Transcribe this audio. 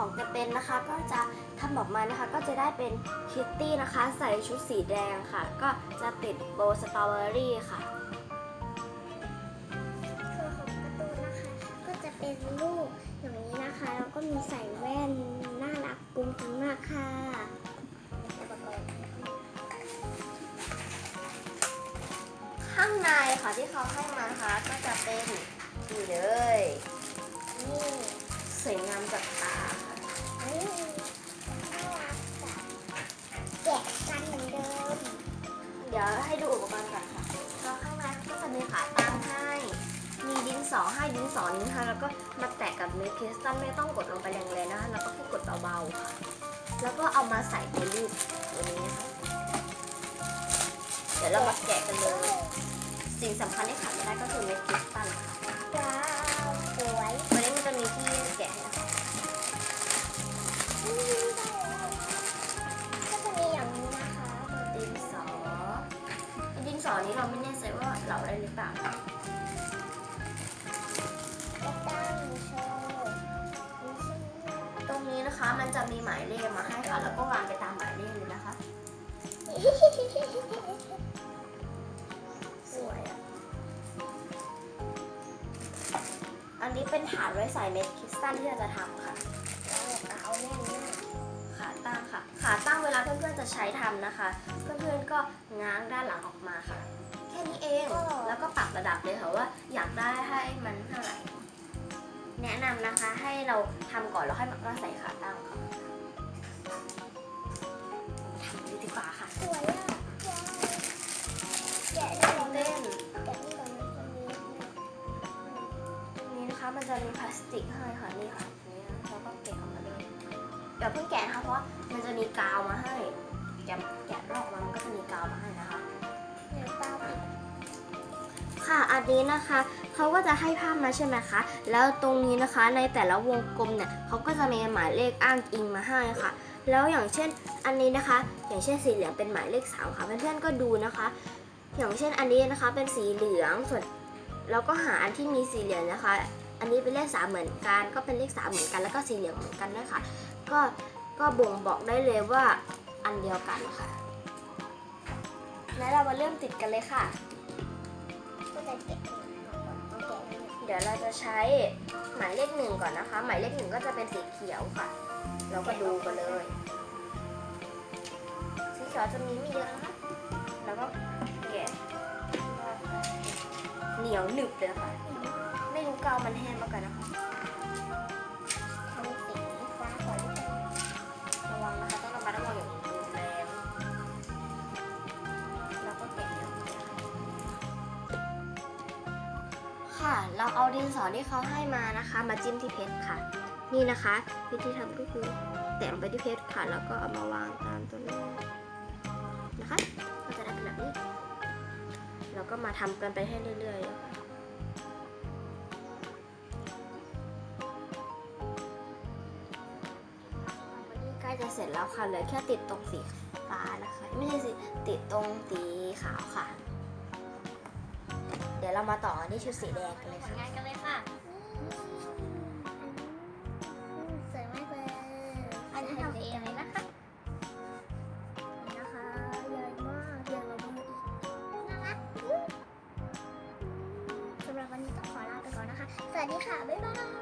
ส่วนของจะเป็นนะคะ ก็จะทำออกมานะคะ ก็จะได้เป็นคิตตี้นะคะ ใส่ชุดสีแดงค่ะ ก็จะติดโบว์สตรอเบอรี่ค่ะส่วนของการ์ตูนนะคะ ก็จะเป็นรูปอย่างนี้นะคะ แล้วก็มีใส่แว่นน่ารักปุ้งปิ้งมากค่ะอุปกรณ์ข้างในค่ะที่เขาให้มานะคะก็จะเป็นนี่เลยนี่สวยงามจับตาค่ เดี๋ยวให้ดูอุปกรณ์ก่อนค่ะก็ข้างในก็จะมีขาตั้งให้ มีดินสอให้ดินสอนี้นะคะแล้วก็มาแตะกับเมคคริสตัลไม่ต้องกดลงไปแรงๆนะคะแล้วก็แค่กดเบาๆค่ะแล้วก็เอามาใส่ในรูปตัวนี้นะคะเดี๋ยวเรามาแกะกันเลย สิ่งสำคัญที่ขาดไม่ได้ก็คือเมคคริสตัลค่ะว้าวสวย นี้เราไม่แน่ใจว่าเราได้หรือเปล่าตั้งโชว์มีชื่อตรงนี้นะคะมันจะมีหมายเลขมาให้ค่ะแล้วก็วางไปตามหมายเลขเลยนะคะ สวยอะอันนี้เป็นฐานไว้ใส่เม็ดคริสตัลที่เราจะทำค่ะเอาแน่นขาตั้งค่ะ ขาตั้งเวลาเพื่อนๆจะใช้ทำนะคะ เพื่อนๆก็ง้างด้านหลังออกมาค่ะ นี้เอง แล้วก็ปรับระดับเลยค่ะว่าอยากได้ให้มันเท่าไหร่ แนะนำนะคะให้เราทำก่อนแล้วค่อยมาใส่ขาตั้งค่ะทำเลยดีกว่าค่ะสวยอะว้าวแกะนี่ก่อนเล่นแกะนี่ก่อนนะตรงนี้ตรงนี้นะคะมันจะมีพลาสติกให้ค่ะนี่ค่ะนี่นะแล้วก็แกะออกมาเลยเดี๋ยวเพิ่งแกะนะคะเพราะว่ามันจะมีกาวมาให้แกะแกะลอกมามันก็จะมีกาวมาให้นะ ค่ะ อันนี้นะคะเขาก็จะให้ภาพมาใช่ไหมคะ แล้วตรงนี้นะคะในแต่ละวงกลมเนี่ยเขาก็จะมีหมายเลขอ้างอิงมาให้ค่ะ แล้วอย่างเช่นอันนี้นะคะ อย่างเช่นสีเหลืองเป็นหมายเลขสามค่ะ เพื่อนๆก็ดูนะคะ อย่างเช่นอันนี้นะคะเป็นสีเหลืองส่วนเราก็หาอันที่มีสีเหลืองนะคะ อันนี้เป็นเลขสามเหมือนกัน ก็เป็นเลขสามเหมือนกัน แล้วก็สีเหลืองเหมือนกันนะคะก็ก็บ่งบอกได้เลยว่าอันเดียวกันค่ะ แล้วเรามาเริ่มติดกันเลยค่ะ เดี๋ยวเราจะใช้หมายเลขหนึ่งก่อนนะคะ หมายเลขหนึ่งก็จะเป็นสีเขียวค่ะ เราก็ดูกันเลย สีเขียวจะมีไม่เยอะนะคะแล้วก็แกะเหนียวหนึบเลยค่ะ ไม่รู้กาวมันแห้งมากันนะคะ เราเอาดินสอที่เขาให้มานะคะ มาจิ้มที่เพชรค่ะ นี่นะคะ วิธีทำก็คือแตะลงไปที่เพชรค่ะ แล้วก็เอามาวางตามตัวนี้นะคะก็จะได้เป็นแบบนี้แล้วก็มาทำกันไปให้เรื่อยๆเลยค่ะวันนี้ใกล้จะเสร็จแล้วค่ะเหลือแค่ติดตรงสีฟ้านะคะ ไม่ใช่สิติดตรงสีขาวค่ะ ดี๋ยวเรามาต่อที่ชุดสีแดงกันเลยค่ะงานกันเลยค่ะสวยมากเลยอันนี้ทำเองเลยนะคะนี่นะคะใหญ่มากใหญ่กว่ามืออีกน่ารักสำหรับวันนี้ต้องขอลาไปก่อนนะคะ สวัสดีค่ะ บ๊ายบาย